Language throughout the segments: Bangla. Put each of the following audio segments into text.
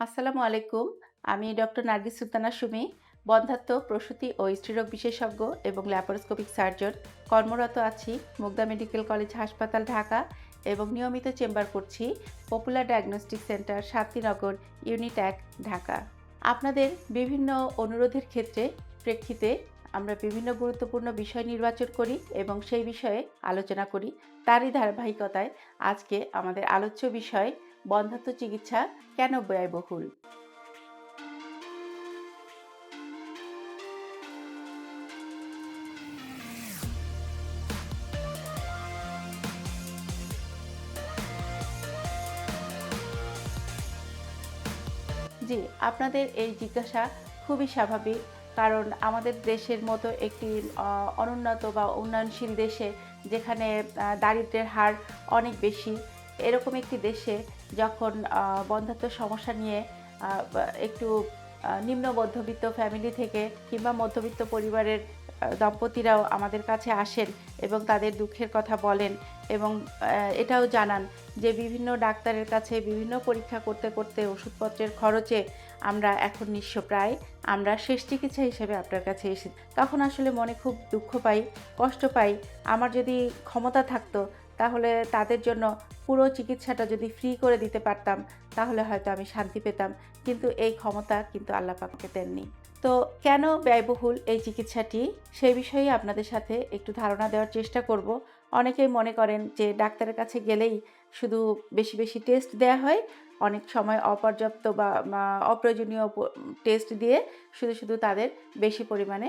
আসসালামু আলাইকুম। আমি ডক্টর নার্গিস সুলতানা সুমি, বন্ধাত্ম, প্রসূতি ও স্ত্রীরোগ বিশেষজ্ঞ এবং ল্যাপারোস্কোপিক সার্জন কর্মরত আছি মুগদা মেডিকেল কলেজ হাসপাতাল ঢাকা এবং নিয়মিত চেম্বার করছি popular diagnostic centre Shantinagar unit এক, ঢাকা। আপনাদের বিভিন্ন অনুরোধের ক্ষেত্রে প্রেক্ষিতে আমরা বিভিন্ন গুরুত্বপূর্ণ বিষয় নির্বাচন করি এবং সেই বিষয়ে আলোচনা করি। তারই ধারাবাহিকতায় আজকে আমাদের আলোচ্য বিষয় বন্ধাত্ম চিকিৎসা কেন ব্যয়বহুল? জি আপনাদের এই জিজ্ঞাসা খুবই স্বাভাবিক কারণ আমাদের দেশের মতো একটি অনুন্নত বা উন্নয়নশীল দেশে যেখানে আহ, দারিদ্র্যের হার অনেক বেশি এরকম একটি দেশে যখন বন্ধাত্ম সমস্যা নিয়ে একটু নিম্ন মধ্যবিত্ত ফ্যামিলি থেকে কিংবা মধ্যবিত্ত পরিবারের দম্পতিরাও আমাদের কাছে আসেন এবং তাদের দুঃখের কথা বলেন এবং এটাও জানান যে বিভিন্ন ডাক্তারের কাছে বিভিন্ন পরীক্ষা করতে করতে ওষুধপত্রের খরচে আমরা এখন নিঃস্ব প্রায় আমরা শেষ চিকিৎসা হিসেবে আপনার কাছে এসে, তখন আসলে মনে খুব দুঃখ পাই, কষ্ট পাই। আমার যদি ক্ষমতা থাকতো তাহলে তাদের জন্য পুরো চিকিৎসাটা যদি ফ্রি করে দিতে পারতাম, তাহলে হয়তো আমি শান্তি পেতাম। কিন্তু এই ক্ষমতা কিন্তু আল্লাহ পাককে দেননি। তো কেন ব্যয়বহুল এই চিকিৎসাটি? সেই বিষয়ে আপনাদের সাথে একটু ধারণা দেওয়ার চেষ্টা করব। অনেকেই মনে করেন যে ডাক্তারের কাছে গেলেই শুধু বেশি বেশি টেস্ট দেওয়া হয়। অনেক সময় অপর্যাপ্ত বা অপ্রয়োজনীয় টেস্ট দিয়ে শুধু শুধু তাদের বেশি পরিমাণে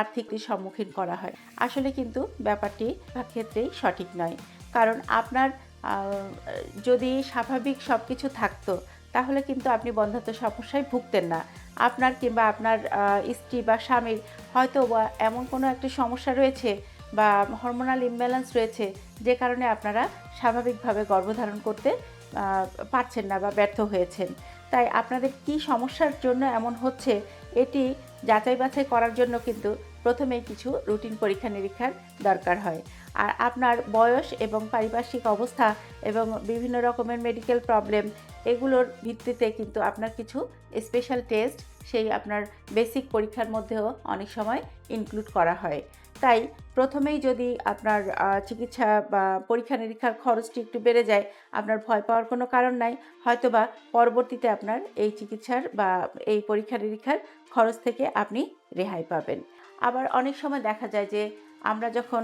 আর্থিক সম্মুখীন করা হয়। আসলে কিন্তু ব্যাপারটি ক্ষেত্রেই সঠিক নয়। কারণ আপনার যদি স্বাভাবিক সব কিছু থাকতো, তাহলে কিন্তু আপনি বন্ধাত্ম সমস্যায় ভুগতেন না। আপনার কিংবা আপনার স্ত্রী বা স্বামীর হয়তো বা এমন কোনো একটা সমস্যা রয়েছে বা হরমোনাল ইমব্যালেন্স রয়েছে, যে কারণে আপনারা স্বাভাবিকভাবে গর্ভধারণ করতে পারছেন না বা ব্যর্থ হয়েছেন। তাই আপনাদের কি সমস্যার জন্য এমন হচ্ছে, এটি যাচাই বাছাই করার জন্য কিন্তু প্রথমেই কিছু রুটিন পরীক্ষা নিরীক্ষার দরকার হয়। আর আপনার বয়স এবং পারিপার্শ্বিক অবস্থা এবং বিভিন্ন রকমের মেডিকেল প্রবলেম এগুলোর ভিত্তিতে কিন্তু আপনার কিছু স্পেশাল টেস্ট সেই আপনার বেসিক পরীক্ষার মধ্যেও অনেক সময় ইনক্লুড করা হয়। তাই প্রথমেই যদি আপনার চিকিৎসা বা পরীক্ষা নিরীক্ষার খরচটি একটু বেড়ে যায়, আপনার ভয় পাওয়ার কোনো কারণ নাই, হয়তোবা পরবর্তীতে আপনার এই চিকিৎসার বা এই পরীক্ষা নিরীক্ষার খরচ থেকে আপনি রেহাই পাবেন। আবার অনেক সময় দেখা যায় যে আমরা যখন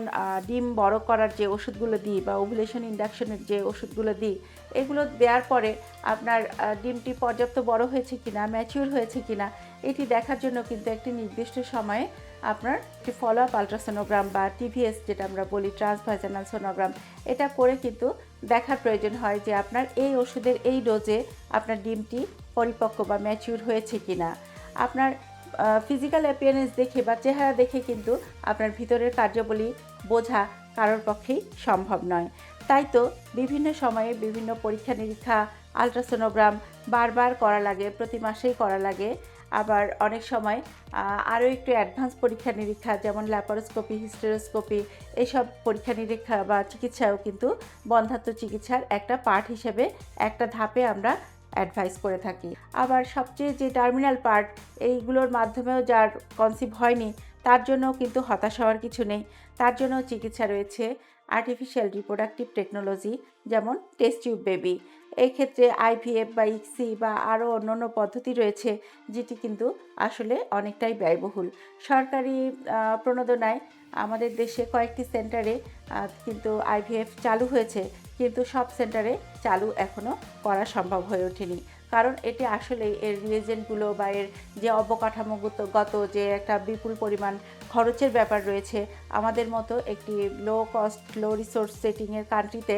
ডিম বড় করার যে ওষুধগুলো দিই বা ওভুলেশন ইন্ডাকশনের যে ওষুধগুলো দিই, এগুলো দেওয়ার পরে আপনার ডিমটি পর্যাপ্ত বড় হয়েছে কিনা ম্যাচিউর হয়েছে কিনা, এটি দেখার জন্য কিন্তু একটি নির্দিষ্ট সময়ে আপনার একটি ফলো আপ আলট্রাসোনোগ্রাম বা টিভিএস যেটা আমরা বলি ট্রান্সভার্জানাল সোনোগ্রাম এটা করে কিন্তু দেখার প্রয়োজন হয় যে আপনার এই ওষুধের এই ডোজে আপনার ডিমটি পরিপক্ক বা ম্যাচিউর হয়েছে কিনা। আপনার ফিজিক্যাল অ্যাপিয়ারেন্স দেখে বা চেহারা দেখে কিন্তু আপনার ভিতরের কার্যাবলী বোঝা কারোর পক্ষেই সম্ভব নয়। তাই তো বিভিন্ন সময়ে বিভিন্ন পরীক্ষা নিরীক্ষা আলট্রাসোনোগ্রাম বারবার করা লাগে, প্রতি মাসেই করা লাগে। আবার অনেক সময় আরও একটু অ্যাডভান্স পরীক্ষা নিরীক্ষা, যেমন ল্যাপারোস্কোপি হিস্টেরোস্কোপি এইসব পরীক্ষা নিরীক্ষা বা চিকিৎসাও কিন্তু বন্ধাত্ম চিকিৎসার একটা পার্ট হিসেবে একটা ধাপে আমরা অ্যাডভাইস করে থাকি। আবার সবচেয়ে যে টার্মিনাল পার্ট এইগুলোর মাধ্যমেও যার কনসিভ হয়নি, তার জন্য কিন্তু হতাশ হওয়ার কিছু নেই। তার জন্য চিকিৎসা রয়েছে। আর্টিফিশিয়াল রিপ্রোডাক্টিভ টেকনোলজি যেমন টেস্ট টিউব বেবি এই ক্ষেত্রে আইভিএফ বা ইক্সি বা আরও অন্যান্য পদ্ধতি রয়েছে, যেটি কিন্তু আসলে অনেকটাই ব্যয়বহুল। সরকারি প্রণোদনায় আমাদের দেশে কয়েকটি সেন্টারে কিন্তু আইভিএফ চালু হয়েছে, কিন্তু সব সেন্টারে চালু এখনও করা সম্ভব হয়ে ওঠেনি। কারণ এটি আসলে এর রিয়েজেন্টগুলো বা এর যে অবকাঠামোগত গত যে একটা বিপুল পরিমাণ খরচের ব্যাপার রয়েছে, আমাদের মতো একটি লো কস্ট লো রিসোর্স সেটিংয়ের কান্ট্রিতে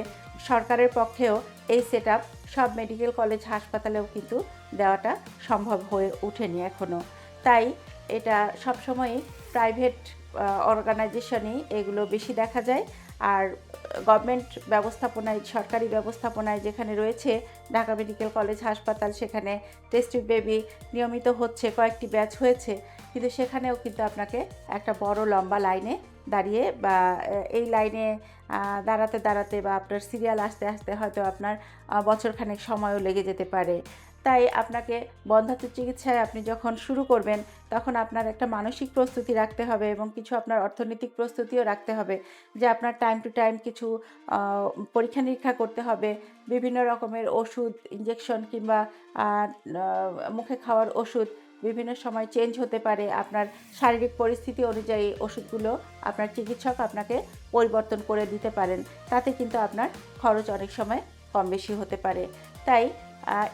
সরকারের পক্ষেও এই সেট সব মেডিকেল কলেজ হাসপাতালেও কিন্তু দেওয়াটা সম্ভব হয়ে ওঠেনি এখনও তাই এটা সবসময়ই প্রাইভেট অর্গানাইজেশনেই এগুলো বেশি দেখা যায়। আর গভর্নমেন্ট ব্যবস্থাপনায়, সরকারি ব্যবস্থাপনায় যেখানে রয়েছে, ঢাকা মেডিকেল কলেজ হাসপাতাল সেখানে টেস্ট বেবি নিয়মিত হচ্ছে, কয়েকটি ব্যাচ হয়েছে। কিন্তু সেখানেও কিন্তু আপনাকে একটা বড় লম্বা লাইনে দাঁড়িয়ে বা এই লাইনে দাঁড়াতে দাঁড়াতে বা আপনার সিরিয়াল আসতে আসতে হয়তো আপনার বছরখানেক সময়ও লেগে যেতে পারে। তাই আপনাকে বন্ধাত্ম চিকিৎসায় আপনি যখন শুরু করবেন, তখন আপনার একটা মানসিক প্রস্তুতি রাখতে হবে এবং কিছু আপনার অর্থনৈতিক প্রস্তুতিও রাখতে হবে। যে আপনার টাইম টু টাইম কিছু পরীক্ষা নিরীক্ষা করতে হবে, বিভিন্ন রকমের ওষুধ ইঞ্জেকশন কিংবা মুখে খাওয়ার ওষুধ বিভিন্ন সময় চেঞ্জ হতে পারে। আপনার শারীরিক পরিস্থিতি অনুযায়ী ওষুধগুলো আপনার চিকিৎসক আপনাকে পরিবর্তন করে দিতে পারেন। তাতে কিন্তু আপনার খরচ অনেক সময় কম বেশি হতে পারে। তাই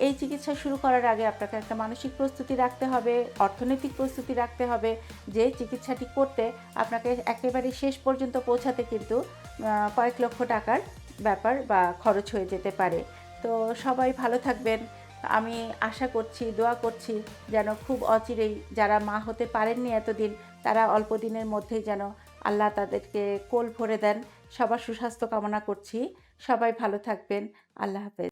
এই চিকিৎসা শুরু করার আগে আপনাকে একটা মানসিক প্রস্তুতি রাখতে হবে, অর্থনৈতিক প্রস্তুতি রাখতে হবে, যে চিকিৎসাটি করতে আপনাকে একেবারে শেষ পর্যন্ত পৌঁছাতে কিন্তু কয়েক লক্ষ টাকার ব্যাপার বা খরচ হয়ে যেতে পারে। তো সবাই ভালো থাকবেন। আমি আশা করছি, দোয়া করছি যেন খুব অচিরেই যারা মা হতে পারেননি এতদিন, তারা অল্প দিনের মধ্যেই যেন আল্লাহ তাদেরকে কোল ভরে দেন। সবার সুস্বাস্থ্য কামনা করছি। সবাই ভালো থাকবেন। আল্লাহ হাফেজ।